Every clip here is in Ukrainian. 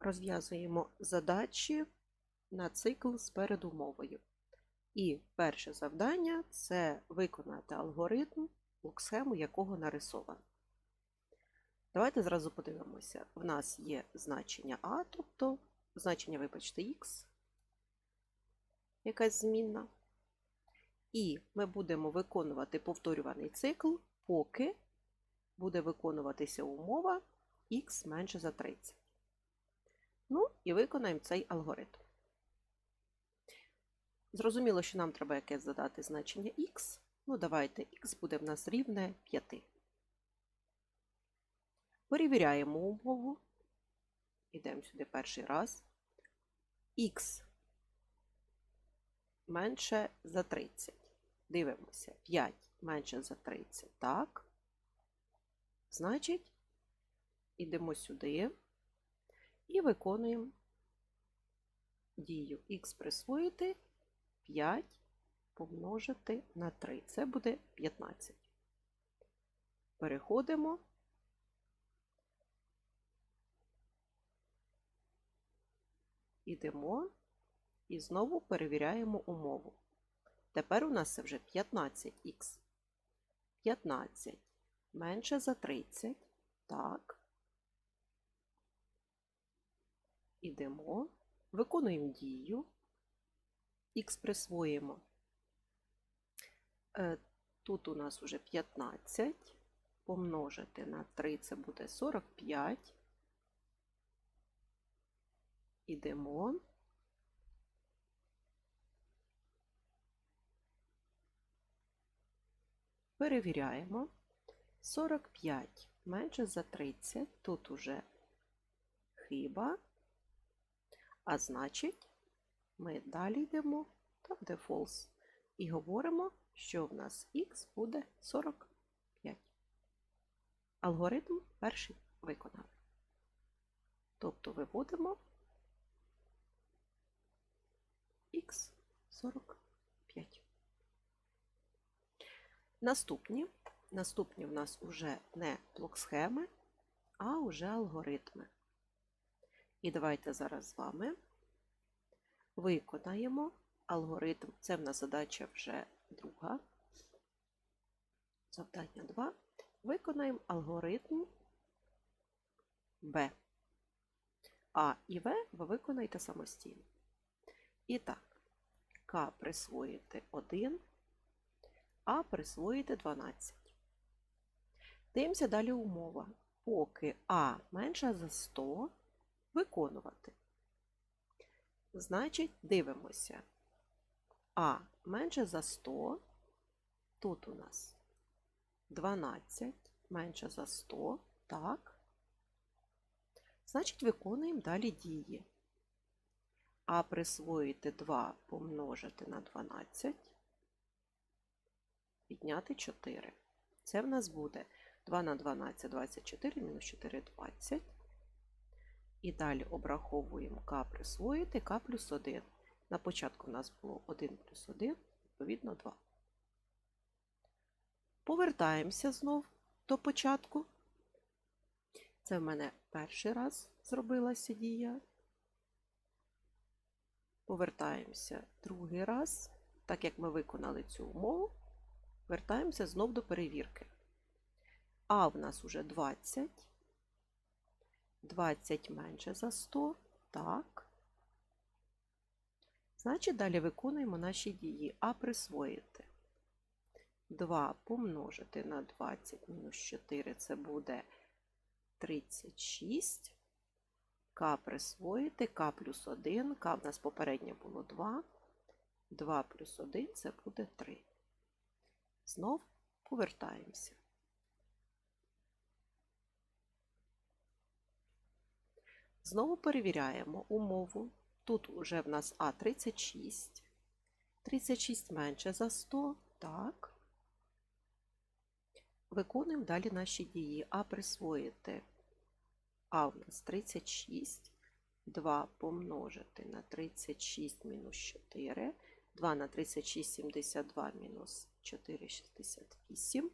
розв'язуємо задачі на цикл з передумовою. І перше завдання це виконати алгоритм, схему якого нарисовано. Давайте зразу подивимося. В нас є значення А, тобто значення, вибачте, Х, якась змінна. І ми будемо виконувати повторюваний цикл, поки буде виконуватися умова х менше за 30. Ну, і виконаємо цей алгоритм. Зрозуміло, що нам треба якесь задати значення х. Ну, давайте х буде в нас рівне 5. Перевіряємо умову. Йдемо сюди перший раз. х менше за 30. Дивимося. 5 менше за 30. Так. Значить, йдемо сюди і виконуємо дію х присвоїти 5 помножити на 3. Це буде 15. Переходимо. Ідемо і знову перевіряємо умову. Тепер у нас це вже 15х. 15 менше за 30. Так. Ідемо, виконуємо дію. Х присвоїмо. Е, Тут у нас вже 15. Помножити на 3 це буде 45. Ідемо. Перевіряємо. 45 менше за 30. Тут уже хиба. А значить, ми далі йдемо там, де. І говоримо, що в нас х буде 45. Алгоритм перший виконали. Тобто виводимо х 45. Наступні. Наступні в нас вже не блок-схеми, а вже алгоритми. І давайте зараз з вами виконаємо алгоритм. Це в нас задача вже друга. Завдання 2. Виконаємо алгоритм Б. А і В ви виконаєте самостійно. І так, К присвоїти 1, А присвоїти 12. Дивимося далі умова. Поки А менша за 100, виконувати. Значить, дивимося. А менше за 100. Тут у нас 12 менше за 100. Так. Значить, виконуємо далі дії. А присвоїти 2 помножити на 12, підняти 4. Це в нас буде 2 на 12 24, мінус 4 20. І далі обраховуємо k присвоїти k плюс 1. На початку в нас було 1 плюс 1, відповідно 2. Повертаємося знов до початку. Це в мене перший раз зробилася дія. Повертаємося другий раз. Так як ми виконали цю умову, вертаємося знов до перевірки. А в нас уже 20. 20 менше за 100. Так. Значить, далі виконуємо наші дії. А присвоїти. 2 помножити на 20 мінус 4 це буде 36. К присвоїти, К плюс 1, К в нас попередньо було 2. 2 плюс 1 це буде 3. Знов повертаємося. Знову перевіряємо умову. Тут вже в нас А 36. 36 менше за 100. Так. Виконуємо далі наші дії. А присвоїти. А в нас 36. 2 помножити на 36 мінус 4. 2 на 36 72 мінус 4 68.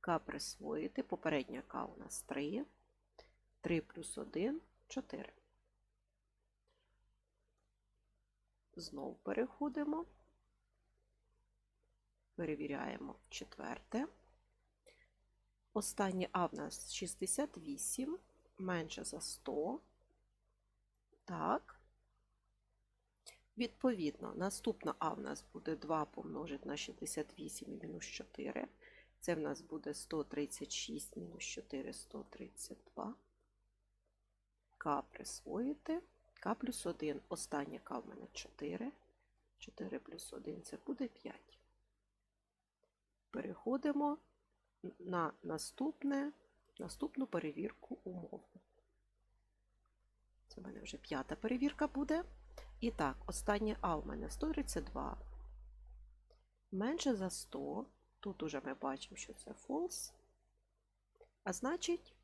К присвоїти. Попередня К у нас 3. 3 плюс 1 4. знов переходимо. Перевіряємо четверте. Останнє А в нас 68, менше за 100. Так. Відповідно, наступна А в нас буде 2 помножити на 68 і мінус 4. Це в нас буде 136 мінус 4, 132. К присвоїти. К плюс 1. Останнє К в мене 4. 4 плюс 1 це буде 5. Переходимо на наступне, наступну перевірку умови. Це в мене вже п'ята перевірка буде. І так, останнє А у мене 132. Менше за 100. Тут уже ми бачимо, що це false. А значить,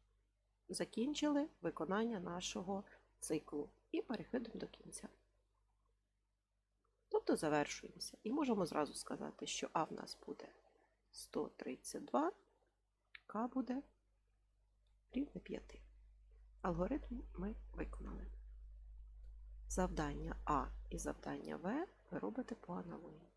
закінчили виконання нашого циклу і переходимо до кінця. Тобто завершуємося. І можемо зразу сказати, що А в нас буде 132, К буде рівне 5. Алгоритм ми виконали. Завдання А і завдання В ви робите по аналогії.